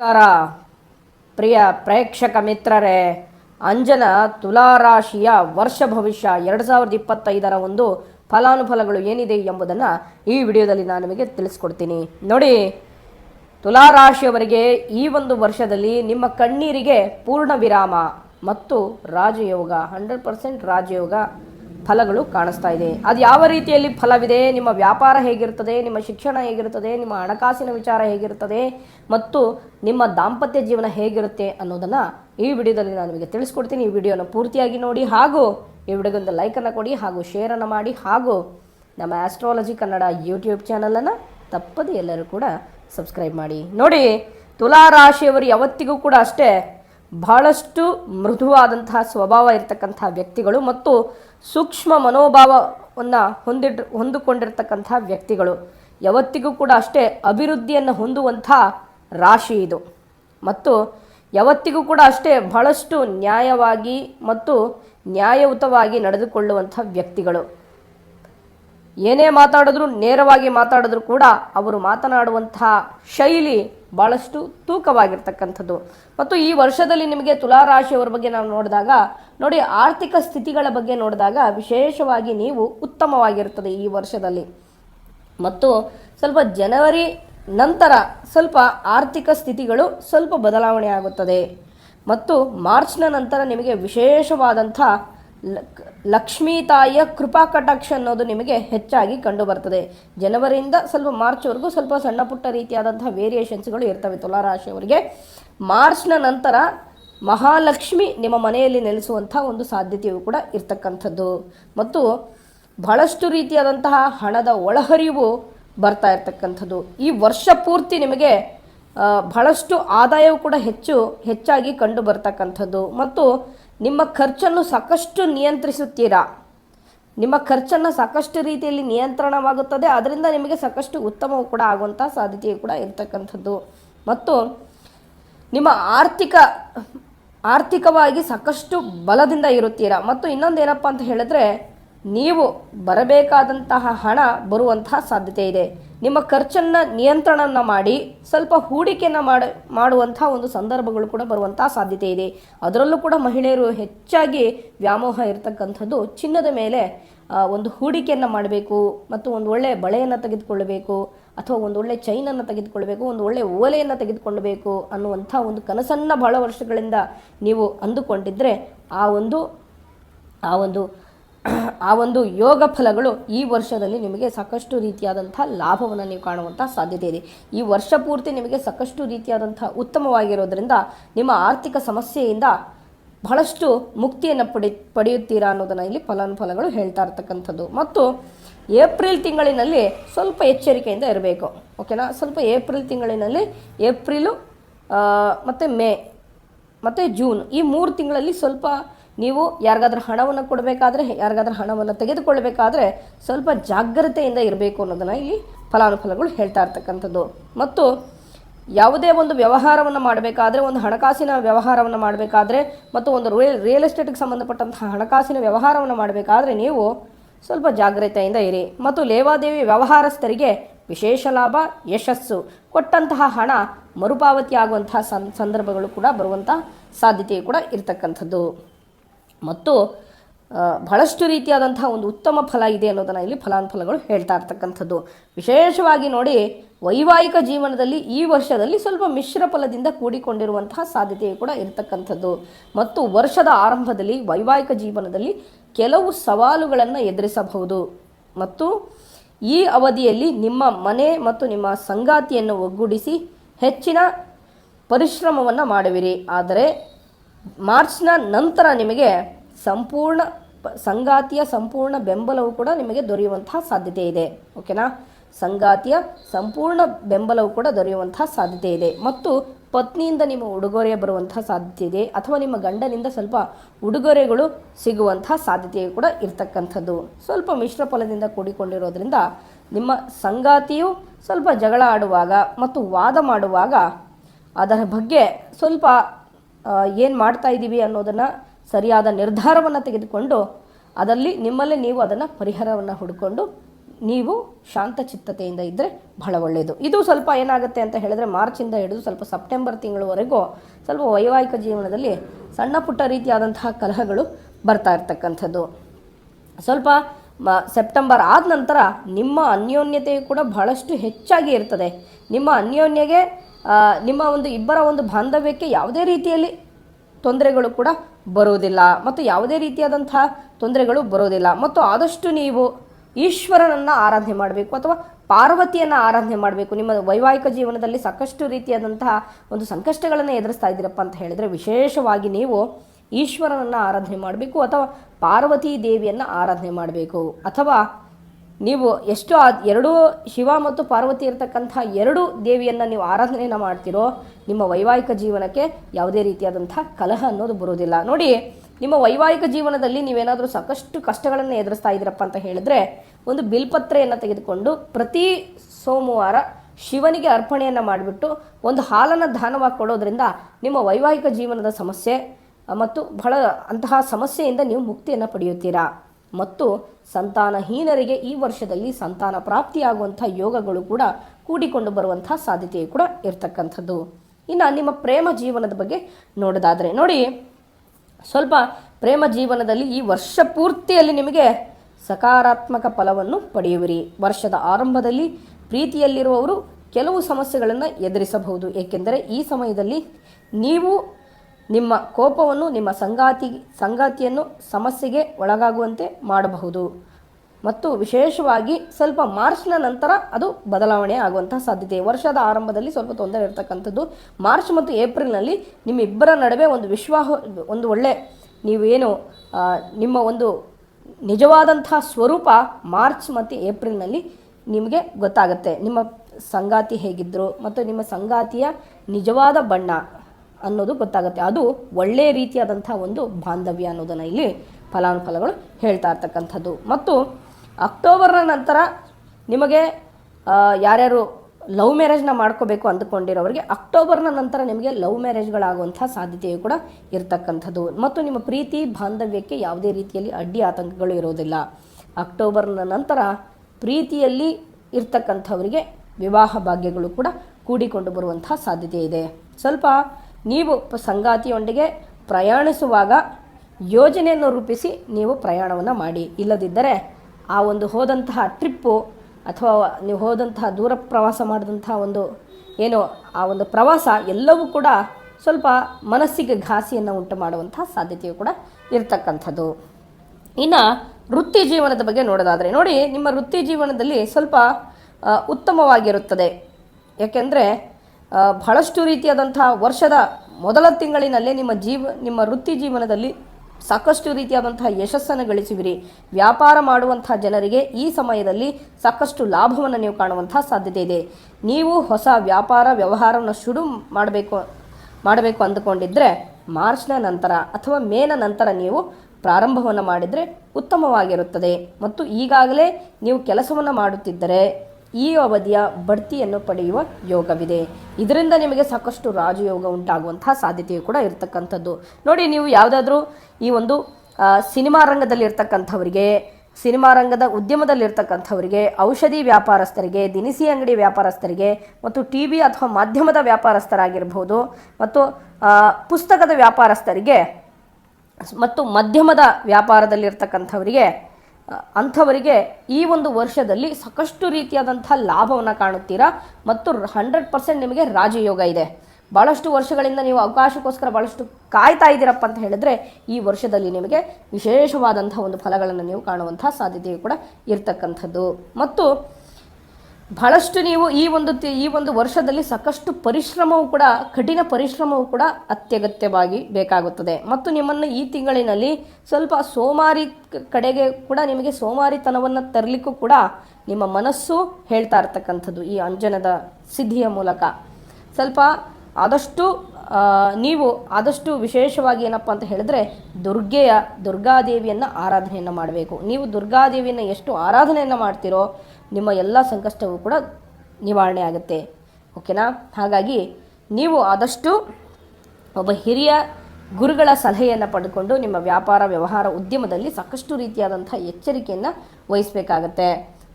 ನಮಸ್ಕಾರ. ಪ್ರಿಯ ಪ್ರೇಕ್ಷಕ ಮಿತ್ರರೇ, ಅಂಜನ ತುಲಾರಾಶಿಯ ವರ್ಷ ಭವಿಷ್ಯ ಎರಡು ಸಾವಿರದ ಇಪ್ಪತ್ತೈದರ ಒಂದು ಫಲಾನುಫಲಗಳು ಏನಿದೆ ಎಂಬುದನ್ನು ಈ ವಿಡಿಯೋದಲ್ಲಿ ನಾನು ನಿಮಗೆ ತಿಳಿಸ್ಕೊಡ್ತೀನಿ. ನೋಡಿ, ತುಲಾರಾಶಿಯವರಿಗೆ ಈ ಒಂದು ವರ್ಷದಲ್ಲಿ ನಿಮ್ಮ ಕಣ್ಣೀರಿಗೆ ಪೂರ್ಣ ವಿರಾಮ ಮತ್ತು ರಾಜಯೋಗ, ಹಂಡ್ರೆಡ್ ಪರ್ಸೆಂಟ್ ರಾಜಯೋಗ ಫಲಗಳು ಕಾಣಿಸ್ತಾ ಇದೆ. ಅದು ಯಾವ ರೀತಿಯಲ್ಲಿ ಫಲವಿದೆ? ನಿಮ್ಮ ವ್ಯಾಪಾರ ಹೇಗಿರ್ತದೆ ನಿಮ್ಮ ಶಿಕ್ಷಣ ಹೇಗಿರ್ತದೆ ನಿಮ್ಮ ಹಣಕಾಸಿನ ವಿಚಾರ ಹೇಗಿರ್ತದೆ ಮತ್ತು ನಿಮ್ಮ ದಾಂಪತ್ಯ ಜೀವನ ಹೇಗಿರುತ್ತೆ ಅನ್ನೋದನ್ನು ಈ ವಿಡಿಯೋದಲ್ಲಿ ನಾನು ನಿಮಗೆ ತಿಳಿಸ್ಕೊಡ್ತೀನಿ. ಈ ವಿಡಿಯೋನ ಪೂರ್ತಿಯಾಗಿ ನೋಡಿ. ಹಾಗೂ ಈ ವಿಡಿಯೋಗೊಂದು ಲೈಕನ್ನು ಕೊಡಿ, ಹಾಗೂ ಶೇರನ್ನು ಮಾಡಿ, ಹಾಗೂ ನಮ್ಮ ಆಸ್ಟ್ರಾಲಜಿ ಕನ್ನಡ ಯೂಟ್ಯೂಬ್ ಚಾನಲನ್ನು ತಪ್ಪದೆ ಎಲ್ಲರೂ ಕೂಡ ಸಬ್ಸ್ಕ್ರೈಬ್ ಮಾಡಿ. ನೋಡಿ, ತುಲಾ ರಾಶಿಯವರು ಯಾವತ್ತಿಗೂ ಕೂಡ ಅಷ್ಟೇ ಬಹಳಷ್ಟು ಮೃದುವಾದಂತಹ ಸ್ವಭಾವ ಇರತಕ್ಕಂಥ ವ್ಯಕ್ತಿಗಳು ಮತ್ತು ಸೂಕ್ಷ್ಮ ಮನೋಭಾವವನ್ನು ಹೊಂದಿಡ್, ಹೊಂದಿಕೊಂಡಿರ್ತಕ್ಕಂಥ ವ್ಯಕ್ತಿಗಳು. ಯಾವತ್ತಿಗೂ ಕೂಡ ಅಷ್ಟೇ ಅಭಿವೃದ್ಧಿಯನ್ನು ಹೊಂದುವಂಥ ರಾಶಿ ಇದು. ಮತ್ತು ಯಾವತ್ತಿಗೂ ಕೂಡ ಅಷ್ಟೇ ಬಹಳಷ್ಟು ನ್ಯಾಯವಾಗಿ ಮತ್ತು ನ್ಯಾಯಯುತವಾಗಿ ನಡೆದುಕೊಳ್ಳುವಂಥ ವ್ಯಕ್ತಿಗಳು. ಏನೇ ಮಾತಾಡಿದ್ರು ನೇರವಾಗಿ ಮಾತಾಡಿದ್ರು ಕೂಡ ಅವರು ಮಾತನಾಡುವಂತಹ ಶೈಲಿ ಭಾಳಷ್ಟು ತೂಕವಾಗಿರ್ತಕ್ಕಂಥದ್ದು. ಮತ್ತು ಈ ವರ್ಷದಲ್ಲಿ ನಿಮಗೆ ತುಲಾರಾಶಿಯವರ ಬಗ್ಗೆ ನಾವು ನೋಡಿದಾಗ ನೋಡಿ, ಆರ್ಥಿಕ ಸ್ಥಿತಿಗಳ ಬಗ್ಗೆ ನೋಡಿದಾಗ ವಿಶೇಷವಾಗಿ ನೀವು ಉತ್ತಮವಾಗಿರುತ್ತದೆ ಈ ವರ್ಷದಲ್ಲಿ. ಮತ್ತು ಸ್ವಲ್ಪ ಜನವರಿ ನಂತರ ಸ್ವಲ್ಪ ಆರ್ಥಿಕ ಸ್ಥಿತಿಗಳು ಸ್ವಲ್ಪ ಬದಲಾವಣೆ ಆಗುತ್ತದೆ. ಮತ್ತು ಮಾರ್ಚ್ನ ನಂತರ ನಿಮಗೆ ವಿಶೇಷವಾದಂಥ ಲಕ್- ಲಕ್ಷ್ಮೀ ತಾಯಿಯ ಕೃಪಾ ಕಟಾಕ್ಷ ಅನ್ನೋದು ನಿಮಗೆ ಹೆಚ್ಚಾಗಿ ಕಂಡುಬರ್ತದೆ. ಜನವರಿಯಿಂದ ಸ್ವಲ್ಪ ಮಾರ್ಚ್ವರೆಗೂ ಸ್ವಲ್ಪ ಸಣ್ಣ ಪುಟ್ಟ ರೀತಿಯಾದಂಥ ವೇರಿಯೇಷನ್ಸ್ಗಳು ಇರ್ತವೆ ತುಲಾರಾಶಿಯವರಿಗೆ. ಮಾರ್ಚ್ನ ನಂತರ ಮಹಾಲಕ್ಷ್ಮಿ ನಿಮ್ಮ ಮನೆಯಲ್ಲಿ ನೆಲೆಸುವಂಥ ಒಂದು ಸಾಧ್ಯತೆಯು ಕೂಡ ಇರ್ತಕ್ಕಂಥದ್ದು. ಮತ್ತು ಬಹಳಷ್ಟು ರೀತಿಯಾದಂತಹ ಹಣದ ಒಳಹರಿವು ಬರ್ತಾ ಇರ್ತಕ್ಕಂಥದ್ದು. ಈ ವರ್ಷ ಪೂರ್ತಿ ನಿಮಗೆ ಬಹಳಷ್ಟು ಆದಾಯವು ಕೂಡ ಹೆಚ್ಚು, ಹೆಚ್ಚಾಗಿ ಕಂಡು ಬರ್ತಕ್ಕಂಥದ್ದು. ಮತ್ತು ನಿಮ್ಮ ಖರ್ಚನ್ನು ಸಾಕಷ್ಟು ನಿಯಂತ್ರಿಸುತ್ತೀರಾ? ನಿಮ್ಮ ಖರ್ಚನ್ನು ಸಾಕಷ್ಟು ರೀತಿಯಲ್ಲಿ ನಿಯಂತ್ರಣವಾಗುತ್ತದೆ. ಅದರಿಂದ ನಿಮಗೆ ಸಾಕಷ್ಟು ಉತ್ತಮವೂ ಕೂಡ ಆಗುವಂಥ ಸಾಧ್ಯತೆಯು ಕೂಡ ಇರ್ತಕ್ಕಂಥದ್ದು. ಮತ್ತು ನಿಮ್ಮ ಆರ್ಥಿಕ ಆರ್ಥಿಕವಾಗಿ ಸಾಕಷ್ಟು ಬಲದಿಂದ ಇರುತ್ತೀರಾ? ಮತ್ತು ಇನ್ನೊಂದು ಏನಪ್ಪ ಅಂತ ಹೇಳಿದ್ರೆ, ನೀವು ಬರಬೇಕಾದಂತಹ ಹಣ ಬರುವಂತಹ ಸಾಧ್ಯತೆ ಇದೆ. ನಿಮ್ಮ ಖರ್ಚನ್ನು ನಿಯಂತ್ರಣನ ಮಾಡಿ, ಸ್ವಲ್ಪ ಹೂಡಿಕೆಯನ್ನು ಮಾಡಿ ಮಾಡುವಂಥ ಒಂದು ಸಂದರ್ಭಗಳು ಕೂಡ ಬರುವಂತಹ ಸಾಧ್ಯತೆ ಇದೆ. ಅದರಲ್ಲೂ ಕೂಡ ಮಹಿಳೆಯರು ಹೆಚ್ಚಾಗಿ ವ್ಯಾಮೋಹ ಇರತಕ್ಕಂಥದ್ದು ಚಿನ್ನದ ಮೇಲೆ ಒಂದು ಹೂಡಿಕೆಯನ್ನು ಮಾಡಬೇಕು ಮತ್ತು ಒಂದು ಒಳ್ಳೆಯ ಬಳೆಯನ್ನು ತೆಗೆದುಕೊಳ್ಳಬೇಕು. ಅಥವಾ ಒಂದು ಒಳ್ಳೆ ಚೈನನ್ನು ತೆಗೆದುಕೊಳ್ಬೇಕು, ಒಂದು ಒಳ್ಳೆ ಓಲೆಯನ್ನು ತೆಗೆದುಕೊಳ್ಬೇಕು ಅನ್ನುವಂಥ ಒಂದು ಕನಸನ್ನು ಬಹಳ ವರ್ಷಗಳಿಂದ ನೀವು ಅಂದುಕೊಂಡಿದ್ದರೆ ಆ ಒಂದು ಆ ಒಂದು ಆ ಒಂದು ಯೋಗ ಫಲಗಳು ಈ ವರ್ಷದಲ್ಲಿ ನಿಮಗೆ ಸಾಕಷ್ಟು ರೀತಿಯಾದಂಥ ಲಾಭವನ್ನು ನೀವು ಕಾಣುವಂಥ ಸಾಧ್ಯತೆ ಇದೆ. ಈ ವರ್ಷ ಪೂರ್ತಿ ನಿಮಗೆ ಸಾಕಷ್ಟು ರೀತಿಯಾದಂಥ ಉತ್ತಮವಾಗಿರೋದ್ರಿಂದ ನಿಮ್ಮ ಆರ್ಥಿಕ ಸಮಸ್ಯೆಯಿಂದ ಬಹಳಷ್ಟು ಮುಕ್ತಿಯನ್ನು ಪಡಿ, ಪಡೆಯುತ್ತೀರಾ ಅನ್ನೋದನ್ನು ಇಲ್ಲಿ ಫಲಾನುಫಲಗಳು ಹೇಳ್ತಾ ಇರ್ತಕ್ಕಂಥದ್ದು. ಮತ್ತು ಏಪ್ರಿಲ್ ತಿಂಗಳಿನಲ್ಲಿ ಸ್ವಲ್ಪ ಎಚ್ಚರಿಕೆಯಿಂದ ಇರಬೇಕು. ಓಕೆನಾ? ಸ್ವಲ್ಪ ಏಪ್ರಿಲ್ ತಿಂಗಳಿನಲ್ಲಿ ಏಪ್ರಿಲು ಮತ್ತು ಮೇ, ಮತ್ತು ಜೂನ್ ಈ ಮೂರು ತಿಂಗಳಲ್ಲಿ ಸ್ವಲ್ಪ ನೀವು ಯಾರಿಗಾದ್ರೂ ಹಣವನ್ನು ಕೊಡಬೇಕಾದ್ರೆ, ಯಾರಿಗಾದ್ರೂ ಹಣವನ್ನು ತೆಗೆದುಕೊಳ್ಳಬೇಕಾದ್ರೆ ಸ್ವಲ್ಪ ಜಾಗ್ರತೆಯಿಂದ ಇರಬೇಕು ಅನ್ನೋದನ್ನು ಇಲ್ಲಿ ಫಲಾನುಫಲಗಳು ಹೇಳ್ತಾ ಇರ್ತಕ್ಕಂಥದ್ದು. ಮತ್ತು ಯಾವುದೇ ಒಂದು ವ್ಯವಹಾರವನ್ನು ಮಾಡಬೇಕಾದ್ರೆ, ಒಂದು ಹಣಕಾಸಿನ ವ್ಯವಹಾರವನ್ನು ಮಾಡಬೇಕಾದ್ರೆ, ಮತ್ತು ಒಂದು ರಿಯಲ್ ರಿಯಲ್ ಎಸ್ಟೇಟ್ಗೆ ಸಂಬಂಧಪಟ್ಟಂತಹ ಹಣಕಾಸಿನ ವ್ಯವಹಾರವನ್ನು ಮಾಡಬೇಕಾದ್ರೆ ನೀವು ಸ್ವಲ್ಪ ಜಾಗ್ರತೆಯಿಂದ ಇರಿ. ಮತ್ತು ಲೇವಾದೇವಿ ವ್ಯವಹಾರಸ್ಥರಿಗೆ ವಿಶೇಷ ಲಾಭ, ಯಶಸ್ಸು. ಕೊಟ್ಟಂತಹ ಹಣ ಮರುಪಾವತಿ ಆಗುವಂತಹ ಸಂದರ್ಭಗಳು ಕೂಡ ಬರುವಂಥ ಸಾಧ್ಯತೆ ಕೂಡ ಇರತಕ್ಕಂಥದ್ದು. ಮತ್ತು ಬಹಳಷ್ಟು ರೀತಿಯಾದಂತಹ ಒಂದು ಉತ್ತಮ ಫಲ ಇದೆ ಅನ್ನೋದನ್ನು ಇಲ್ಲಿ ಫಲಾನುಫಲಗಳು ಹೇಳ್ತಾ ಇರ್ತಕ್ಕಂಥದ್ದು. ವಿಶೇಷವಾಗಿ ನೋಡಿ, ವೈವಾಹಿಕ ಜೀವನದಲ್ಲಿ ಈ ವರ್ಷದಲ್ಲಿ ಸ್ವಲ್ಪ ಮಿಶ್ರ ಫಲದಿಂದ ಕೂಡಿಕೊಂಡಿರುವಂತಹ ಸಾಧ್ಯತೆಯು ಕೂಡ ಇರತಕ್ಕಂಥದ್ದು. ಮತ್ತು ವರ್ಷದ ಆರಂಭದಲ್ಲಿ ವೈವಾಹಿಕ ಜೀವನದಲ್ಲಿ ಕೆಲವು ಸವಾಲುಗಳನ್ನು ಎದುರಿಸಬಹುದು. ಮತ್ತು ಈ ಅವಧಿಯಲ್ಲಿ ನಿಮ್ಮ ಮನೆ ಮತ್ತು ನಿಮ್ಮ ಸಂಗಾತಿಯನ್ನು ಒಗ್ಗೂಡಿಸಿ ಹೆಚ್ಚಿನ ಪರಿಶ್ರಮವನ್ನು ಮಾಡುವಿರಿ. ಆದರೆ ಮಾರ್ಚ್ನ ನಂತರ ನಿಮಗೆ ಸಂಪೂರ್ಣ ಸಂಗಾತಿಯ ಸಂಪೂರ್ಣ ಬೆಂಬಲವು ಕೂಡ ನಿಮಗೆ ದೊರೆಯುವಂತಹ ಸಾಧ್ಯತೆ ಇದೆ. ಓಕೆನಾ? ಸಂಗಾತಿಯ ಸಂಪೂರ್ಣ ಬೆಂಬಲವು ಕೂಡ ದೊರೆಯುವಂತಹ ಸಾಧ್ಯತೆ ಇದೆ. ಮತ್ತು ಪತ್ನಿಯಿಂದ ನಿಮ್ಮ ಉಡುಗೊರೆ ಬರುವಂತಹ ಸಾಧ್ಯತೆ ಇದೆ ಅಥವಾ ನಿಮ್ಮ ಗಂಡನಿಂದ ಸ್ವಲ್ಪ ಉಡುಗೊರೆಗಳು ಸಿಗುವಂತಹ ಸಾಧ್ಯತೆ ಕೂಡ ಇರ್ತಕ್ಕಂಥದ್ದು. ಸ್ವಲ್ಪ ಮಿಶ್ರ ಫಲದಿಂದ ಕೂಡಿಕೊಂಡಿರೋದ್ರಿಂದ ನಿಮ್ಮ ಸಂಗಾತಿಯು ಸ್ವಲ್ಪ ಜಗಳ ಆಡುವಾಗ ಮತ್ತು ವಾದ ಮಾಡುವಾಗ ಅದರ ಬಗ್ಗೆ ಸ್ವಲ್ಪ ಏನು ಮಾಡ್ತಾ ಇದ್ದೀವಿ ಅನ್ನೋದನ್ನು ಸರಿಯಾದ ನಿರ್ಧಾರವನ್ನು ತೆಗೆದುಕೊಂಡು ಅದರಲ್ಲಿ ನಿಮ್ಮಲ್ಲೇ ನೀವು ಅದನ್ನು ಪರಿಹಾರವನ್ನು ಹುಡ್ಕೊಂಡು ನೀವು ಶಾಂತ ಚಿತ್ತತೆಯಿಂದ ಇದ್ದರೆ ಬಹಳ ಒಳ್ಳೆಯದು ಇದು ಸ್ವಲ್ಪ ಏನಾಗುತ್ತೆ ಅಂತ ಹೇಳಿದ್ರೆ ಮಾರ್ಚಿಂದ ಹಿಡಿದು ಸ್ವಲ್ಪ ಸೆಪ್ಟೆಂಬರ್ ತಿಂಗಳವರೆಗೂ ಸ್ವಲ್ಪ ವೈವಾಹಿಕ ಜೀವನದಲ್ಲಿ ಸಣ್ಣ ಪುಟ್ಟ ರೀತಿಯಾದಂತಹ ಕಲಹಗಳು ಬರ್ತಾ ಇರ್ತಕ್ಕಂಥದ್ದು. ಸ್ವಲ್ಪ ಮ, ಸೆಪ್ಟೆಂಬರ್ ಆದ ನಂತರ ನಿಮ್ಮ ಅನ್ಯೋನ್ಯತೆಯು ಕೂಡ ಬಹಳಷ್ಟು ಹೆಚ್ಚಾಗಿ ಇರ್ತದೆ. ನಿಮ್ಮ ಅನ್ಯೋನ್ಯಗೆ ನಿಮ್ಮ ಒಂದು ಇಬ್ಬರ ಒಂದು ಬಾಂಧವ್ಯಕ್ಕೆ ಯಾವುದೇ ರೀತಿಯಲ್ಲಿ ತೊಂದರೆಗಳು ಕೂಡ ಬರುವುದಿಲ್ಲ. ಮತ್ತು ಯಾವುದೇ ರೀತಿಯಾದಂತಹ ತೊಂದರೆಗಳು ಬರೋದಿಲ್ಲ ಮತ್ತು ಆದಷ್ಟು ನೀವು ಈಶ್ವರನನ್ನು ಆರಾಧನೆ ಮಾಡಬೇಕು ಅಥವಾ ಪಾರ್ವತಿಯನ್ನು ಆರಾಧನೆ ಮಾಡಬೇಕು. ನಿಮ್ಮ ವೈವಾಹಿಕ ಜೀವನದಲ್ಲಿ ಸಾಕಷ್ಟು ರೀತಿಯಾದಂತಹ ಒಂದು ಸಂಕಷ್ಟಗಳನ್ನು ಎದುರಿಸ್ತಾ ಇದ್ದೀರಪ್ಪ ಅಂತ ಹೇಳಿದರೆ ವಿಶೇಷವಾಗಿ ನೀವು ಈಶ್ವರನನ್ನು ಆರಾಧನೆ ಮಾಡಬೇಕು ಅಥವಾ ಪಾರ್ವತಿ ದೇವಿಯನ್ನು ಆರಾಧನೆ ಮಾಡಬೇಕು. ಅಥವಾ ನೀವು ಎಷ್ಟು ಆ ಎರಡೂ ಶಿವ ಮತ್ತು ಪಾರ್ವತಿ ಇರತಕ್ಕಂಥ ಎರಡು ದೇವಿಯನ್ನು ನೀವು ಆರಾಧನೆಯನ್ನು ಮಾಡ್ತಿರೋ, ನಿಮ್ಮ ವೈವಾಹಿಕ ಜೀವನಕ್ಕೆ ಯಾವುದೇ ರೀತಿಯಾದಂಥ ಕಲಹ ಅನ್ನೋದು ಬರುವುದಿಲ್ಲ. ನೋಡಿ ನಿಮ್ಮ ವೈವಾಹಿಕ ಜೀವನದಲ್ಲಿ ನೀವೇನಾದರೂ ಸಾಕಷ್ಟು ಕಷ್ಟಗಳನ್ನು ಎದುರಿಸ್ತಾ ಇದ್ದೀರಪ್ಪ ಅಂತ ಹೇಳಿದ್ರೆ, ಒಂದು ಬಿಲ್ಪತ್ರೆಯನ್ನು ತೆಗೆದುಕೊಂಡು ಪ್ರತಿ ಸೋಮವಾರ ಶಿವನಿಗೆ ಅರ್ಪಣೆಯನ್ನು ಮಾಡಿಬಿಟ್ಟು ಒಂದು ಹಾಲನ್ನು ದಾನವಾಗಿ ಕೊಡೋದ್ರಿಂದ ನಿಮ್ಮ ವೈವಾಹಿಕ ಜೀವನದ ಸಮಸ್ಯೆ, ಮತ್ತು ಬಹಳ ಅಂತಹ ಸಮಸ್ಯೆಯಿಂದ ನೀವು ಮುಕ್ತಿಯನ್ನು ಪಡೆಯುತ್ತೀರಾ? ಮತ್ತು ಸಂತಾನಹೀನರಿಗೆ ಈ ವರ್ಷದಲ್ಲಿ ಸಂತಾನ ಪ್ರಾಪ್ತಿಯಾಗುವಂಥ ಯೋಗಗಳು ಕೂಡ ಕೂಡಿಕೊಂಡು ಬರುವಂಥ ಸಾಧ್ಯತೆಯು ಕೂಡ ಇರತಕ್ಕಂಥದ್ದು. ಇನ್ನು ನಿಮ್ಮ ಪ್ರೇಮ ಜೀವನದ ಬಗ್ಗೆ ನೋಡೋದಾದರೆ, ನೋಡಿ ಸ್ವಲ್ಪ ಪ್ರೇಮ ಜೀವನದಲ್ಲಿ ಈ ವರ್ಷ ಪೂರ್ತಿಯಲ್ಲಿ ನಿಮಗೆ ಸಕಾರಾತ್ಮಕ ಫಲವನ್ನು ಪಡೆಯುವಿರಿ. ವರ್ಷದ ಆರಂಭದಲ್ಲಿ ಪ್ರೀತಿಯಲ್ಲಿರುವವರು ಕೆಲವು ಸಮಸ್ಯೆಗಳನ್ನು ಎದುರಿಸಬಹುದು. ಏಕೆಂದರೆ ಈ ಸಮಯದಲ್ಲಿ ನೀವು ನಿಮ್ಮ ಕೋಪವನ್ನು, ನಿಮ್ಮ ಸಂಗಾತಿ, ಸಂಗಾತಿಯನ್ನು ಸಮಸ್ಯೆಗೆ ಒಳಗಾಗುವಂತೆ ಮಾಡಬಹುದು. ಮತ್ತು ವಿಶೇಷವಾಗಿ ಸ್ವಲ್ಪ ಮಾರ್ಚ್ನ ನಂತರ ಅದು ಬದಲಾವಣೆ ಆಗುವಂತಹ ಸಾಧ್ಯತೆ. ವರ್ಷದ ಆರಂಭದಲ್ಲಿ ಸ್ವಲ್ಪ ತೊಂದರೆ ಇರತಕ್ಕಂಥದ್ದು. ಮಾರ್ಚ್ ಮತ್ತು ಏಪ್ರಿಲ್ನಲ್ಲಿ ನಿಮ್ಮಿಬ್ಬರ ನಡುವೆ ಒಂದು ವಿಶ್ವಾಹ, ಒಂದು ಒಳ್ಳೆ ನೀವೇನು ನಿಮ್ಮ ಒಂದು ನಿಜವಾದಂತಹ ಸ್ವರೂಪ ಮಾರ್ಚ್ ಮತ್ತು ಏಪ್ರಿಲ್ನಲ್ಲಿ ನಿಮಗೆ ಗೊತ್ತಾಗುತ್ತೆ. ನಿಮ್ಮ ಸಂಗಾತಿ ಹೇಗಿದ್ದರು ಮತ್ತು ನಿಮ್ಮ ಸಂಗಾತಿಯ ನಿಜವಾದ ಬಣ್ಣ ಅನ್ನೋದು ಗೊತ್ತಾಗುತ್ತೆ. ಅದು ಒಳ್ಳೆಯ ರೀತಿಯಾದಂಥ ಒಂದು ಬಾಂಧವ್ಯ ಅನ್ನೋದನ್ನು ಇಲ್ಲಿ ಫಲಾನುಫಲಗಳು ಹೇಳ್ತಾ ಇರ್ತಕ್ಕಂಥದ್ದು. ಮತ್ತು ಅಕ್ಟೋಬರ್ನ ನಂತರ ನಿಮಗೆ ಯಾರ್ಯಾರು ಲವ್ ಮ್ಯಾರೇಜ್ನ ಮಾಡ್ಕೋಬೇಕು ಅಂದುಕೊಂಡಿರೋರಿಗೆ ಅಕ್ಟೋಬರ್ನ ನಂತರ ನಿಮಗೆ ಲವ್ ಮ್ಯಾರೇಜ್ಗಳಾಗುವಂಥ ಸಾಧ್ಯತೆಯು ಕೂಡ ಇರತಕ್ಕಂಥದ್ದು. ಮತ್ತು ನಿಮ್ಮ ಪ್ರೀತಿ, ಬಾಂಧವ್ಯಕ್ಕೆ ಯಾವುದೇ ರೀತಿಯಲ್ಲಿ ಅಡ್ಡಿ ಆತಂಕಗಳು ಇರೋದಿಲ್ಲ. ಅಕ್ಟೋಬರ್ನ ನಂತರ ಪ್ರೀತಿಯಲ್ಲಿ ಇರ್ತಕ್ಕಂಥವರಿಗೆ ವಿವಾಹ ಭಾಗ್ಯಗಳು ಕೂಡ ಕೂಡಿಕೊಂಡು ಬರುವಂಥ ಸಾಧ್ಯತೆ ಇದೆ. ಸ್ವಲ್ಪ ನೀವು ಸಂಗಾತಿಯೊಂದಿಗೆ ಪ್ರಯಾಣಿಸುವಾಗ ಯೋಜನೆಯನ್ನು ರೂಪಿಸಿ ನೀವು ಪ್ರಯಾಣವನ್ನು ಮಾಡಿ. ಇಲ್ಲದಿದ್ದರೆ ಆ ಒಂದು ಹೋದಂತಹ ಟ್ರಿಪ್ಪು ಅಥವಾ ನೀವು ಹೋದಂತಹ ದೂರ ಪ್ರವಾಸ ಮಾಡಿದಂತಹ ಒಂದು ಏನು ಆ ಒಂದು ಪ್ರವಾಸ ಎಲ್ಲವೂ ಕೂಡ ಸ್ವಲ್ಪ ಮನಸ್ಸಿಗೆ ಘಾಸಿಯನ್ನು ಉಂಟು ಮಾಡುವಂಥ ಸಾಧ್ಯತೆಯು ಕೂಡ ಇರತಕ್ಕಂಥದ್ದು. ಇನ್ನು ವೃತ್ತಿ ಜೀವನದ ಬಗ್ಗೆ ನೋಡೋದಾದರೆ ನೋಡಿ, ನಿಮ್ಮ ವೃತ್ತಿ ಜೀವನದಲ್ಲಿ ಸ್ವಲ್ಪ ಉತ್ತಮವಾಗಿರುತ್ತದೆ. ಯಾಕೆಂದರೆ ಬಹಳಷ್ಟು ರೀತಿಯಾದಂಥ ವರ್ಷದ ಮೊದಲ ತಿಂಗಳಿನಲ್ಲೇ ನಿಮ್ಮ ಜೀವ, ನಿಮ್ಮ ವೃತ್ತಿ ಜೀವನದಲ್ಲಿ ಸಾಕಷ್ಟು ರೀತಿಯಾದಂತಹ ಯಶಸ್ಸನ್ನು ಗಳಿಸುವಿರಿ. ವ್ಯಾಪಾರ ಮಾಡುವಂಥ ಜನರಿಗೆ ಈ ಸಮಯದಲ್ಲಿ ಸಾಕಷ್ಟು ಲಾಭವನ್ನು ನೀವು ಕಾಣುವಂತಹ ಸಾಧ್ಯತೆ ಇದೆ. ನೀವು ಹೊಸ ವ್ಯಾಪಾರ ವ್ಯವಹಾರವನ್ನು ಶುರು ಮಾಡಬೇಕು ಮಾಡಬೇಕು ಅಂದುಕೊಂಡಿದ್ದರೆ ಮಾರ್ಚ್ನ ನಂತರ ಅಥವಾ ಮೇನ ನಂತರ ನೀವು ಪ್ರಾರಂಭವನ್ನು ಮಾಡಿದರೆ ಉತ್ತಮವಾಗಿರುತ್ತದೆ. ಮತ್ತು ಈಗಾಗಲೇ ನೀವು ಕೆಲಸವನ್ನು ಮಾಡುತ್ತಿದ್ದರೆ ಈ ಅವಧಿಯ ಬಡ್ತಿಯನ್ನು ಪಡೆಯುವ ಯೋಗವಿದೆ. ಇದರಿಂದ ನಿಮಗೆ ಸಾಕಷ್ಟು ರಾಜಯೋಗ ಉಂಟಾಗುವಂತಹ ಸಾಧ್ಯತೆಯು ಕೂಡ ಇರತಕ್ಕಂಥದ್ದು. ನೋಡಿ, ನೀವು ಯಾವುದಾದ್ರೂ ಈ ಒಂದು ಸಿನಿಮಾ ರಂಗದಲ್ಲಿ ಇರ್ತಕ್ಕಂಥವರಿಗೆ ಸಿನಿಮಾ ರಂಗದ ಉದ್ಯಮದಲ್ಲಿರ್ತಕ್ಕಂಥವರಿಗೆ, ಔಷಧಿ ವ್ಯಾಪಾರಸ್ಥರಿಗೆ, ದಿನಸಿ ಅಂಗಡಿ ವ್ಯಾಪಾರಸ್ಥರಿಗೆ ಮತ್ತು ಟಿ ವಿ ಅಥವಾ ಮಾಧ್ಯಮದ ವ್ಯಾಪಾರಸ್ಥರಾಗಿರ್ಬೋದು ಮತ್ತು ಪುಸ್ತಕದ ವ್ಯಾಪಾರಸ್ಥರಿಗೆ ಮತ್ತು ಮಧ್ಯಮದ ವ್ಯಾಪಾರದಲ್ಲಿರ್ತಕ್ಕಂಥವರಿಗೆ ಅಂಥವರಿಗೆ ಈ ಒಂದು ವರ್ಷದಲ್ಲಿ ಸಾಕಷ್ಟು ರೀತಿಯಾದಂಥ ಲಾಭವನ್ನು ಕಾಣುತ್ತೀರಾ? ಮತ್ತು ಹಂಡ್ರೆಡ್ ಪರ್ಸೆಂಟ್ ನಿಮಗೆ ರಾಜಯೋಗ ಇದೆ. ಭಾಳಷ್ಟು ವರ್ಷಗಳಿಂದ ನೀವು ಅವಕಾಶಕ್ಕೋಸ್ಕರ ಭಾಳಷ್ಟು ಕಾಯ್ತಾ ಇದ್ದೀರಪ್ಪ ಅಂತ ಹೇಳಿದ್ರೆ ಈ ವರ್ಷದಲ್ಲಿ ನಿಮಗೆ ವಿಶೇಷವಾದಂಥ ಒಂದು ಫಲಗಳನ್ನು ನೀವು ಕಾಣುವಂಥ ಸಾಧ್ಯತೆಯು ಕೂಡ ಇರ್ತಕ್ಕಂಥದ್ದು. ಮತ್ತು ಬಹಳಷ್ಟು ನೀವು ಈ ಒಂದು ಈ ಒಂದು ವರ್ಷದಲ್ಲಿ ಸಾಕಷ್ಟು ಪರಿಶ್ರಮವು ಕೂಡ, ಕಠಿಣ ಪರಿಶ್ರಮವು ಕೂಡ ಅತ್ಯಗತ್ಯವಾಗಿ ಬೇಕಾಗುತ್ತದೆ. ಮತ್ತು ನಿಮ್ಮನ್ನು ಈ ತಿಂಗಳಿನಲ್ಲಿ ಸ್ವಲ್ಪ ಸೋಮಾರಿ ಕಡೆಗೆ ಕೂಡ ನಿಮಗೆ ಸೋಮಾರಿತನವನ್ನು ತರಲಿಕ್ಕೂ ಕೂಡ ನಿಮ್ಮ ಮನಸ್ಸು ಹೇಳ್ತಾ ಇರ್ತಕ್ಕಂಥದ್ದು ಈ ಅಂಜನದ ಸಿದ್ಧಿಯ ಮೂಲಕ. ಸ್ವಲ್ಪ ಆದಷ್ಟು ನೀವು ಆದಷ್ಟು ವಿಶೇಷವಾಗಿ ಏನಪ್ಪ ಅಂತ ಹೇಳಿದ್ರೆ ದುರ್ಗೆಯ ದುರ್ಗಾದೇವಿಯನ್ನು ಆರಾಧನೆಯನ್ನು ಮಾಡಬೇಕು. ನೀವು ದುರ್ಗಾದೇವಿಯನ್ನು ಎಷ್ಟು ಆರಾಧನೆಯನ್ನು ಮಾಡ್ತೀರೋ ನಿಮ್ಮ ಎಲ್ಲ ಸಂಕಷ್ಟವೂ ಕೂಡ ನಿವಾರಣೆ ಆಗುತ್ತೆ. ಓಕೆನಾ? ಹಾಗಾಗಿ ನೀವು ಆದಷ್ಟು ಒಬ್ಬ ಹಿರಿಯ ಗುರುಗಳ ಸಲಹೆಯನ್ನು ಪಡೆದುಕೊಂಡು ನಿಮ್ಮ ವ್ಯಾಪಾರ, ವ್ಯವಹಾರ ಉದ್ಯಮದಲ್ಲಿ ಸಾಕಷ್ಟು ರೀತಿಯಾದಂಥ ಎಚ್ಚರಿಕೆಯನ್ನು ವಹಿಸಬೇಕಾಗತ್ತೆ.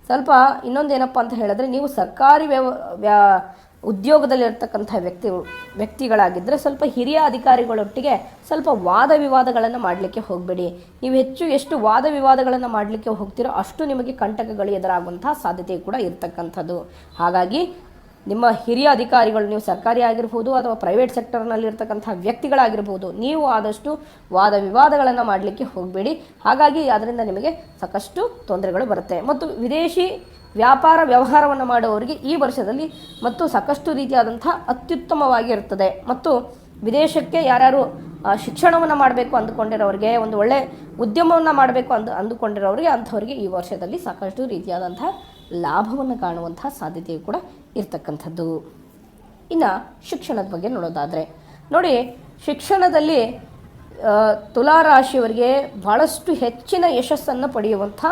ಸ್ವಲ್ಪ ಇನ್ನೊಂದೇನಪ್ಪ ಅಂತ ಹೇಳಿದ್ರೆ ನೀವು ಸರ್ಕಾರಿ ವ್ಯವ ವ್ಯಾ ಉದ್ಯೋಗದಲ್ಲಿರ್ತಕ್ಕಂಥ ವ್ಯಕ್ತಿ ವ್ಯಕ್ತಿಗಳಾಗಿದ್ದರೆ ಸ್ವಲ್ಪ ಹಿರಿಯ ಅಧಿಕಾರಿಗಳೊಟ್ಟಿಗೆ ಸ್ವಲ್ಪ ವಾದ ವಿವಾದಗಳನ್ನು ಮಾಡಲಿಕ್ಕೆ ಹೋಗಬೇಡಿ. ನೀವು ಹೆಚ್ಚು ಎಷ್ಟು ವಾದ ವಿವಾದಗಳನ್ನು ಮಾಡಲಿಕ್ಕೆ ಹೋಗ್ತೀರೋ ಅಷ್ಟು ನಿಮಗೆ ಕಂಟಕಗಳು ಎದುರಾಗುವಂತಹ ಸಾಧ್ಯತೆ ಕೂಡ ಇರತಕ್ಕಂಥದ್ದು. ಹಾಗಾಗಿ ನಿಮ್ಮ ಹಿರಿಯ ಅಧಿಕಾರಿಗಳು, ನೀವು ಸರ್ಕಾರಿ ಆಗಿರ್ಬೋದು ಅಥವಾ ಪ್ರೈವೇಟ್ ಸೆಕ್ಟರ್ನಲ್ಲಿರ್ತಕ್ಕಂಥ ವ್ಯಕ್ತಿಗಳಾಗಿರ್ಬೋದು, ನೀವು ಆದಷ್ಟು ವಾದ ವಿವಾದಗಳನ್ನು ಮಾಡಲಿಕ್ಕೆ ಹೋಗಬೇಡಿ. ಹಾಗಾಗಿ ಅದರಿಂದ ನಿಮಗೆ ಸಾಕಷ್ಟು ತೊಂದರೆಗಳು ಬರುತ್ತೆ. ಮತ್ತು ವಿದೇಶಿ ವ್ಯಾಪಾರ ವ್ಯವಹಾರವನ್ನು ಮಾಡುವವರಿಗೆ ಈ ವರ್ಷದಲ್ಲಿ ಮತ್ತು ಸಾಕಷ್ಟು ರೀತಿಯಾದಂಥ ಅತ್ಯುತ್ತಮವಾಗಿರುತ್ತದೆ. ಮತ್ತು ವಿದೇಶಕ್ಕೆ ಯಾರ್ಯಾರು ಶಿಕ್ಷಣವನ್ನು ಮಾಡಬೇಕು ಅಂದುಕೊಂಡಿರೋರಿಗೆ, ಒಂದು ಒಳ್ಳೆ ಉದ್ಯಮವನ್ನು ಮಾಡಬೇಕು ಅಂದು, ಅಂದುಕೊಂಡಿರೋರಿಗೆ ಅಂಥವರಿಗೆ ಈ ವರ್ಷದಲ್ಲಿ ಸಾಕಷ್ಟು ರೀತಿಯಾದಂಥ ಲಾಭವನ್ನು ಕಾಣುವಂತಹ ಸಾಧ್ಯತೆಯು ಕೂಡ ಇರ್ತಕ್ಕಂಥದ್ದು. ಇನ್ನು ಶಿಕ್ಷಣದ ಬಗ್ಗೆ ನೋಡೋದಾದರೆ, ನೋಡಿ ಶಿಕ್ಷಣದಲ್ಲಿ ತುಲಾರಾಶಿಯವರಿಗೆ ತುಲಾ ರಾಶಿಯವರಿಗೆ ಬಹಳಷ್ಟು ಹೆಚ್ಚಿನ ಯಶಸ್ಸನ್ನು ಪಡೆಯುವಂಥ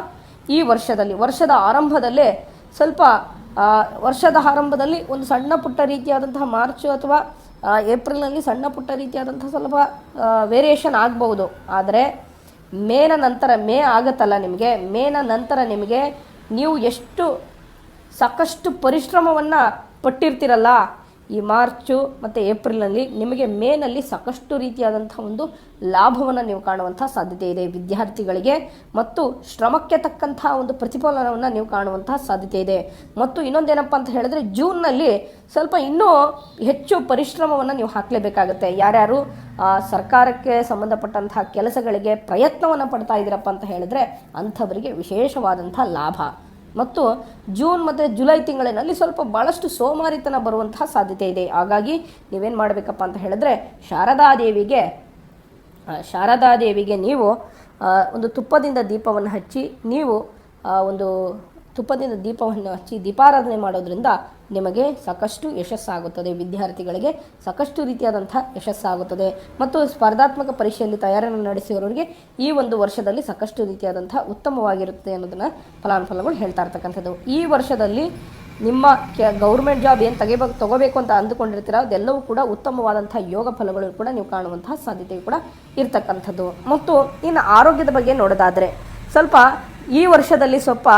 ಈ ವರ್ಷದಲ್ಲಿ, ವರ್ಷದ ಆರಂಭದಲ್ಲೇ ಸ್ವಲ್ಪ ವರ್ಷದ ಆರಂಭದಲ್ಲಿ ಒಂದು ಸಣ್ಣ ಪುಟ್ಟ ರೀತಿಯಾದಂತಹ ಮಾರ್ಚ್ ಅಥವಾ ಏಪ್ರಿಲ್ನಲ್ಲಿ ಸಣ್ಣ ಪುಟ್ಟ ರೀತಿಯಾದಂಥ ಸ್ವಲ್ಪ ವೇರಿಯೇಷನ್ ಆಗಬಹುದು. ಆದರೆ, ಮೇನ ನಂತರ ಮೇ ಆಗತ್ತಲ್ಲ ನಿಮಗೆ. ಮೇನ ನಂತರ ನಿಮಗೆ ನೀವು ಎಷ್ಟು ಸಾಕಷ್ಟು ಪರಿಶ್ರಮವನ್ನು ಪಟ್ಟಿರ್ತೀರಲ್ಲ ಈ ಮಾರ್ಚು ಮತ್ತು ಏಪ್ರಿಲ್ನಲ್ಲಿ ನಿಮಗೆ ಮೇನಲ್ಲಿ ಸಾಕಷ್ಟು ರೀತಿಯಾದಂಥ ಒಂದು ಲಾಭವನ್ನು ನೀವು ಕಾಣುವಂಥ ಸಾಧ್ಯತೆ ಇದೆ ವಿದ್ಯಾರ್ಥಿಗಳಿಗೆ. ಮತ್ತು ಶ್ರಮಕ್ಕೆ ತಕ್ಕಂಥ ಒಂದು ಪ್ರತಿಫಲನವನ್ನು ನೀವು ಕಾಣುವಂಥ ಸಾಧ್ಯತೆ ಇದೆ. ಮತ್ತು ಇನ್ನೊಂದೇನಪ್ಪ ಅಂತ ಹೇಳಿದ್ರೆ ಜೂನ್ನಲ್ಲಿ ಸ್ವಲ್ಪ ಇನ್ನೂ ಹೆಚ್ಚು ಪರಿಶ್ರಮವನ್ನು ನೀವು ಹಾಕಲೇಬೇಕಾಗುತ್ತೆ. ಯಾರ್ಯಾರು ಸರ್ಕಾರಕ್ಕೆ ಸಂಬಂಧಪಟ್ಟಂತಹ ಕೆಲಸಗಳಿಗೆ ಪ್ರಯತ್ನವನ್ನು ಪಡ್ತಾ ಇದ್ದೀರಪ್ಪ ಅಂತ ಹೇಳಿದ್ರೆ ಅಂಥವರಿಗೆ ವಿಶೇಷವಾದಂಥ ಲಾಭ. ಮತ್ತು ಜೂನ್ ಮತ್ತು ಜುಲೈ ತಿಂಗಳಿನಲ್ಲಿ ಸ್ವಲ್ಪ ಭಾಳಷ್ಟು ಸೋಮಾರಿತನ ಬರುವಂತಹ ಸಾಧ್ಯತೆ ಇದೆ. ಹಾಗಾಗಿ ನೀವೇನು ಮಾಡಬೇಕಪ್ಪ ಅಂತ ಹೇಳಿದ್ರೆ ಶಾರದಾದೇವಿಗೆ ಶಾರದಾದೇವಿಗೆ ನೀವು ಒಂದು ತುಪ್ಪದಿಂದ ದೀಪವನ್ನು ಹಚ್ಚಿ ನೀವು ಒಂದು ತುಪ್ಪದಿಂದ ದೀಪವನ್ನು ಹಚ್ಚಿ ದೀಪಾರಾಧನೆ ಮಾಡೋದ್ರಿಂದ ನಿಮಗೆ ಸಾಕಷ್ಟು ಯಶಸ್ಸಾಗುತ್ತದೆ. ವಿದ್ಯಾರ್ಥಿಗಳಿಗೆ ಸಾಕಷ್ಟು ರೀತಿಯಾದಂಥ ಯಶಸ್ಸಾಗುತ್ತದೆ. ಮತ್ತು ಸ್ಪರ್ಧಾತ್ಮಕ ಪರೀಕ್ಷೆಯಲ್ಲಿ ತಯಾರನ್ನು ನಡೆಸಿರೋರಿಗೆ ಈ ಒಂದು ವರ್ಷದಲ್ಲಿ ಸಾಕಷ್ಟು ರೀತಿಯಾದಂಥ ಉತ್ತಮವಾಗಿರುತ್ತೆ ಅನ್ನೋದನ್ನು ಫಲಾನುಫಲಗಳು ಹೇಳ್ತಾ ಇರ್ತಕ್ಕಂಥದ್ದು. ಈ ವರ್ಷದಲ್ಲಿ ನಿಮ್ಮ ಕೆ ಗೌರ್ಮೆಂಟ್ ಜಾಬ್ ಏನು ತೆಗಿಬೇಕು ತಗೋಬೇಕು ಅಂತ ಅಂದುಕೊಂಡಿರ್ತೀರ, ಅದೆಲ್ಲವೂ ಕೂಡ ಉತ್ತಮವಾದಂಥ ಯೋಗ ಫಲಗಳು ಕೂಡ ನೀವು ಕಾಣುವಂತಹ ಸಾಧ್ಯತೆ ಕೂಡ ಇರ್ತಕ್ಕಂಥದ್ದು. ಮತ್ತು ಇನ್ನು ಆರೋಗ್ಯದ ಬಗ್ಗೆ ನೋಡೋದಾದರೆ ಸ್ವಲ್ಪ ಈ ವರ್ಷದಲ್ಲಿ ಸ್ವಲ್ಪ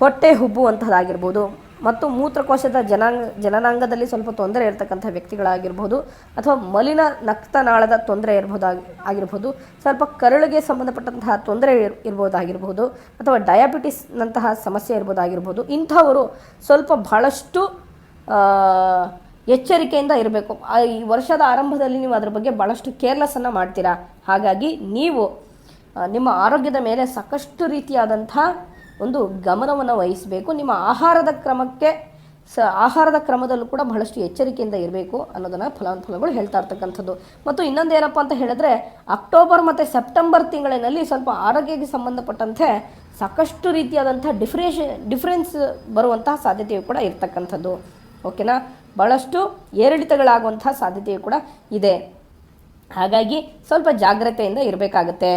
ಹೊಟ್ಟೆ ಹುಬ್ಬುವಂಥದ್ದಾಗಿರ್ಬೋದು ಮತ್ತು ಮೂತ್ರಕೋಶದ ಜನಾಂಗ, ಜನನಾಂಗದಲ್ಲಿ ಸ್ವಲ್ಪ ತೊಂದರೆ ಇರತಕ್ಕಂಥ ವ್ಯಕ್ತಿಗಳಾಗಿರ್ಬೋದು ಅಥವಾ ಮಲಿನ ನಕ್ತನಾಳದ ತೊಂದರೆ ಇರ್ಬೋದು, ಆಗಿರ್ಬೋದು, ಸ್ವಲ್ಪ ಕರಳಿಗೆ ಸಂಬಂಧಪಟ್ಟಂತಹ ತೊಂದರೆ ಇರ್, ಇರ್ಬೋದಾಗಿರ್ಬೋದು ಅಥವಾ ಡಯಾಬಿಟಿಸ್ನಂತಹ ಸಮಸ್ಯೆ ಇರ್ಬೋದಾಗಿರ್ಬೋದು, ಇಂಥವರು ಸ್ವಲ್ಪ ಬಹಳಷ್ಟು ಎಚ್ಚರಿಕೆಯಿಂದ ಇರಬೇಕು. ಈ ವರ್ಷದ ಆರಂಭದಲ್ಲಿ ನೀವು ಅದರ ಬಗ್ಗೆ ಭಾಳಷ್ಟು ಕೇರ್ಲೆಸ್ಸನ್ನು ಮಾಡ್ತೀರಾ? ಹಾಗಾಗಿ ನೀವು ನಿಮ್ಮ ಆರೋಗ್ಯದ ಮೇಲೆ ಸಾಕಷ್ಟು ರೀತಿಯಾದಂಥ ಒಂದು ಗಮನವನ್ನು ವಹಿಸಬೇಕು. ನಿಮ್ಮ ಆಹಾರದ ಕ್ರಮಕ್ಕೆ ಸ, ಆಹಾರದ ಕ್ರಮದಲ್ಲೂ ಕೂಡ ಬಹಳಷ್ಟು ಎಚ್ಚರಿಕೆಯಿಂದ ಇರಬೇಕು ಅನ್ನೋದನ್ನು ಫಲಾನುಫಲಗಳು ಹೇಳ್ತಾ ಇರ್ತಕ್ಕಂಥದ್ದು. ಮತ್ತು ಇನ್ನೊಂದು ಏನಪ್ಪ ಅಂತ ಹೇಳಿದ್ರೆ, ಅಕ್ಟೋಬರ್ ಮತ್ತು ಸೆಪ್ಟೆಂಬರ್ ತಿಂಗಳಿನಲ್ಲಿ ಸ್ವಲ್ಪ ಆರೋಗ್ಯಕ್ಕೆ ಸಂಬಂಧಪಟ್ಟಂತೆ ಸಾಕಷ್ಟು ರೀತಿಯಾದಂಥ ಡಿಫ್ರೇಷ, ಡಿಫ್ರೆನ್ಸ್ ಬರುವಂತಹ ಸಾಧ್ಯತೆಯು ಕೂಡ ಇರ್ತಕ್ಕಂಥದ್ದು. ಓಕೆನಾ? ಭಾಳಷ್ಟು ಏರಿಳಿತಗಳಾಗುವಂತಹ ಸಾಧ್ಯತೆಯು ಕೂಡ ಇದೆ. ಹಾಗಾಗಿ ಸ್ವಲ್ಪ ಜಾಗ್ರತೆಯಿಂದ ಇರಬೇಕಾಗತ್ತೆ.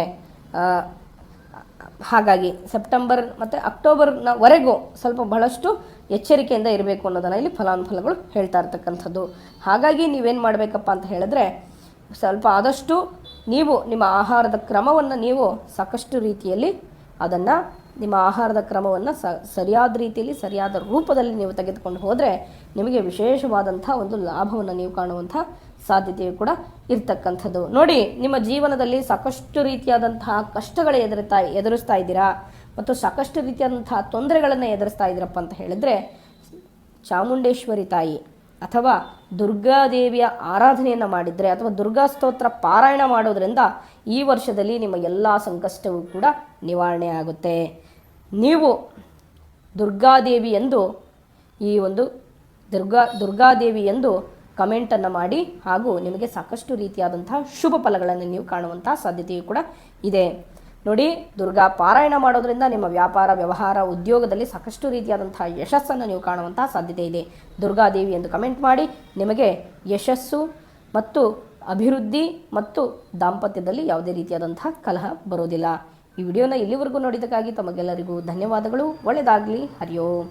ಹಾಗಾಗಿ ಸೆಪ್ಟೆಂಬರ್ ಮತ್ತು ಅಕ್ಟೋಬರ್ನವರೆಗೂ ಸ್ವಲ್ಪ ಬಹಳಷ್ಟು ಎಚ್ಚರಿಕೆಯಿಂದ ಇರಬೇಕು ಅನ್ನೋದನ್ನು ಇಲ್ಲಿ ಫಲಾನುಫಲಗಳು ಹೇಳ್ತಾ ಇರ್ತಕ್ಕಂಥದ್ದು. ಹಾಗಾಗಿ ನೀವೇನು ಮಾಡಬೇಕಪ್ಪ ಅಂತ ಹೇಳಿದ್ರೆ, ಸ್ವಲ್ಪ ಆದಷ್ಟು ನೀವು ನಿಮ್ಮ ಆಹಾರದ ಕ್ರಮವನ್ನು ನೀವು ಸಾಕಷ್ಟು ರೀತಿಯಲ್ಲಿ ಅದನ್ನು ನಿಮ್ಮ ಆಹಾರದ ಕ್ರಮವನ್ನು ಸರಿಯಾದ ರೀತಿಯಲ್ಲಿ, ಸರಿಯಾದ ರೂಪದಲ್ಲಿ ನೀವು ತೆಗೆದುಕೊಂಡು ಹೋದರೆ ನಿಮಗೆ ವಿಶೇಷವಾದಂಥ ಒಂದು ಲಾಭವನ್ನು ನೀವು ಕಾಣುವಂಥ ಸಾಧ್ಯತೆಯು ಕೂಡ ಇರ್ತಕ್ಕಂಥದ್ದು. ನೋಡಿ, ನಿಮ್ಮ ಜೀವನದಲ್ಲಿ ಸಾಕಷ್ಟು ರೀತಿಯಾದಂತಹ ಕಷ್ಟಗಳು ಎದುರುತ್ತಾ, ಎದುರಿಸ್ತಾ ಇದ್ದೀರಾ? ಮತ್ತು ಸಾಕಷ್ಟು ರೀತಿಯಾದಂತಹ ತೊಂದರೆಗಳನ್ನು ಎದುರಿಸ್ತಾ ಇದ್ದೀರಪ್ಪ ಅಂತ ಹೇಳಿದ್ರೆ, ಚಾಮುಂಡೇಶ್ವರಿ ತಾಯಿ ಅಥವಾ ದುರ್ಗಾದೇವಿಯ ಆರಾಧನೆಯನ್ನು ಮಾಡಿದರೆ ಅಥವಾ ದುರ್ಗಾ ಸ್ತೋತ್ರ ಪಾರಾಯಣ ಮಾಡೋದ್ರಿಂದ ಈ ವರ್ಷದಲ್ಲಿ ನಿಮ್ಮ ಎಲ್ಲ ಸಂಕಷ್ಟವೂ ಕೂಡ ನಿವಾರಣೆ ಆಗುತ್ತೆ. ನೀವು ದುರ್ಗಾದೇವಿ ಎಂದು ಈ ಒಂದು ದುರ್ಗಾ, ದುರ್ಗಾದೇವಿ ಎಂದು ಕಮೆಂಟನ್ನು ಮಾಡಿ ಹಾಗೂ ನಿಮಗೆ ಸಾಕಷ್ಟು ರೀತಿಯಾದಂತಹ ಶುಭ ಫಲಗಳನ್ನು ನೀವು ಕಾಣುವಂತಹ ಸಾಧ್ಯತೆಯೂ ಕೂಡ ಇದೆ. ನೋಡಿ, ದುರ್ಗಾ ಪಾರಾಯಣ ಮಾಡೋದ್ರಿಂದ ನಿಮ್ಮ ವ್ಯಾಪಾರ, ವ್ಯವಹಾರ, ಉದ್ಯೋಗದಲ್ಲಿ ಸಾಕಷ್ಟು ರೀತಿಯಾದಂತಹ ಯಶಸ್ಸನ್ನು ನೀವು ಕಾಣುವಂತಹ ಸಾಧ್ಯತೆ ಇದೆ. ದುರ್ಗಾದೇವಿ ಎಂದು ಕಮೆಂಟ್ ಮಾಡಿ, ನಿಮಗೆ ಯಶಸ್ಸು ಮತ್ತು ಅಭಿವೃದ್ಧಿ ಮತ್ತು ದಾಂಪತ್ಯದಲ್ಲಿ ಯಾವುದೇ ರೀತಿಯಾದಂತಹ ಕಲಹ ಬರೋದಿಲ್ಲ. ಈ ವಿಡಿಯೋನ ಇಲ್ಲಿವರೆಗೂ ನೋಡಿದ್ದಕ್ಕಾಗಿ ತಮಗೆಲ್ಲರಿಗೂ ಧನ್ಯವಾದಗಳು. ಒಳ್ಳೆಯದಾಗಲಿ. ಹರಿಯೋಮ್